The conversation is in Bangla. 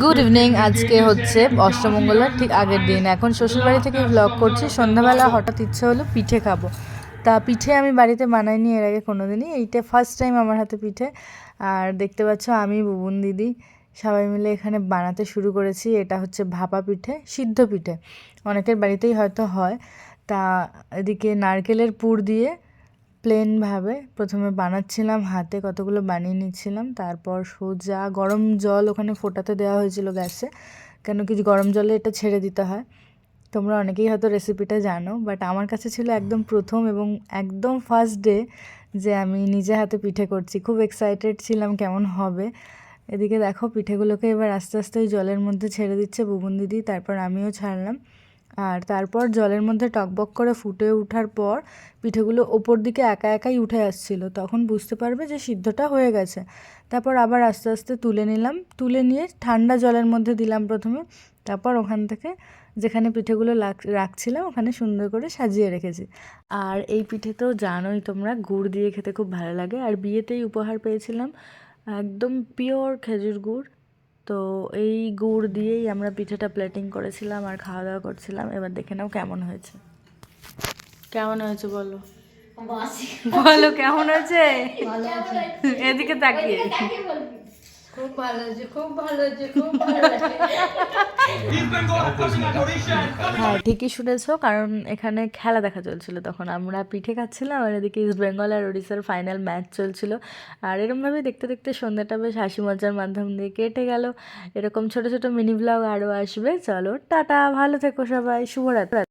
গুড ইভিনিং আজকে হচ্ছে অষ্টমঙ্গলার ঠিক আগের দিন। এখন শ্বশুরবাড়ি থেকে ব্লগ করছি। সন্ধ্যাবেলা হঠাৎ ইচ্ছে হলো পিঠে খাব। তা পিঠে আমি বাড়িতে বানাইনি, এর আগে কোনো দিনই এইটা ফার্স্ট টাইম আমার হাতে পিঠে। আর দেখতে পাচ্ছ, আমি, বুবুন দিদি সবাই মিলে এখানে বানাতে শুরু করেছি। এটা হচ্ছে ভাপা পিঠে, সিদ্ধ পিঠে। অনেকের বাড়িতেই হয়তো হয়। তা এদিকে নারকেলের পুর দিয়ে প্লেনভাবে প্রথমে বানাচ্ছিলাম, হাতে কতগুলো বানিয়ে নিচ্ছিলাম, তারপর সোজা গরম জল ওখানে ফোটাতে দেওয়া হয়েছিল গ্যাসে, কেন কি গরম জলে এটা ছেড়ে দিতে হয়। তোমরা অনেকেই হয়তো রেসিপিটা জানো, বাট আমার কাছে ছিল একদম প্রথম এবং একদম ফার্স্ট ডে যে আমি নিজে হাতে পিঠে করছি। খুব এক্সাইটেড ছিলাম কেমন হবে। এদিকে দেখো পিঠেগুলোকে এবার আস্তে আস্তে ওই জলের মধ্যে ছেড়ে দিচ্ছে বুবুন দিদি, তারপর আমিও ছাড়লাম। আর তারপর জলের মধ্যে টকবক করে ফুটে ওঠার পর পিঠেগুলো ওপর দিকে একা একাই উঠে আসছিল। তখন বুঝতে পারবে যে সিদ্ধটা হয়ে গেছে। তারপর আবার আস্তে আস্তে তুলে নিলাম। তুলে নিয়ে ঠান্ডা জলের মধ্যে দিলাম প্রথমে। তারপর ওখান থেকে যেখানে পিঠেগুলো রাখছিলাম ওখানে সুন্দর করে সাজিয়ে রেখেছি। আর এই পিঠে তো জানোই তোমরা, গুড় দিয়ে খেতে খুব ভালো লাগে। আর বিয়েতেই উপহার পেয়েছিলাম। একদম পিওর খেজুর গুড়। তো এই গুড় দিয়েই আমরা পিঠেটা প্লেটিং করেছিলাম আর খাওয়া দাওয়া করছিলাম। এবার দেখে নাও কেমন হয়েছে। কেমন হয়েছে বলো? বলো কেমন হয়েছে? এদিকে তাকিয়ে। খুব ভালো খুব ভালো খুব হ্যাঁ ঠিকই শুনেছো কারণ এখানে খেলা দেখা চলছিল। তখন আমরা পিঠে খাচ্ছিলাম আর এদিকে ইস্ট বেঙ্গল আর ওড়িশার ফাইনাল ম্যাচ চলছিল। আর এরমভাবে দেখতে দেখতে সন্ধ্যাটা বেশ হাসি মজার মাধ্যম দিয়ে কেটে গেল। এরকম ছোট ছোট মিনি ব্লগ আরও আসবে। চলো টাটা ভালো থেকো সবাই শুভরাত্রি।